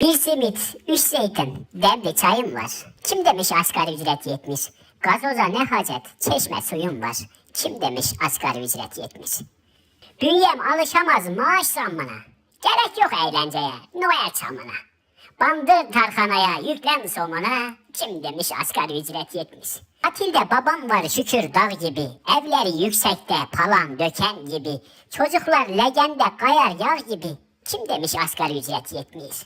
Bir simit, üç zeytin, demli çayım var. Kim demiş asgari ücret yetmiş? Gazoza ne hacet, çeşme suyum var. Kim demiş asgari ücret yetmiş? Bünyem alışamaz maaş zammına. Gerek yok eğlenceye, Noel çamına. Bandır tarhanaya, yüklen somana. Kim demiş asgari ücret yetmiş? Atilde babam var şükür dağ gibi. Evleri yüksekte palan döken gibi. Çocuklar legende kayar yağ gibi. Kim demiş asgari ücret yetmiş?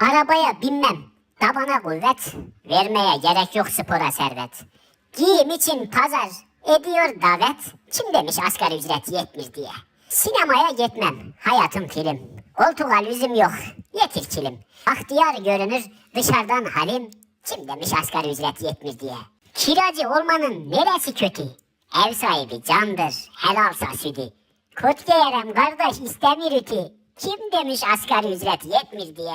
Arabaya binmem, tabana kuvvet. Vermeye gerek yok spora servet. Giyim için pazar, ediyor davet. Kim demiş asgari ücret yetmiş diye. Sinemaya gitmem, hayatım film. Koltuğa lüzum yok, yetir kilim. Bahtiyar görünür, dışarıdan halim. Kim demiş asgari ücret yetmiş diye. Kiracı olmanın neresi kötü? Ev sahibi candır, helalsa sütü. Kut giyerem kardeş istemir ütü. Kim demiş asgari ücret yetmiş diye.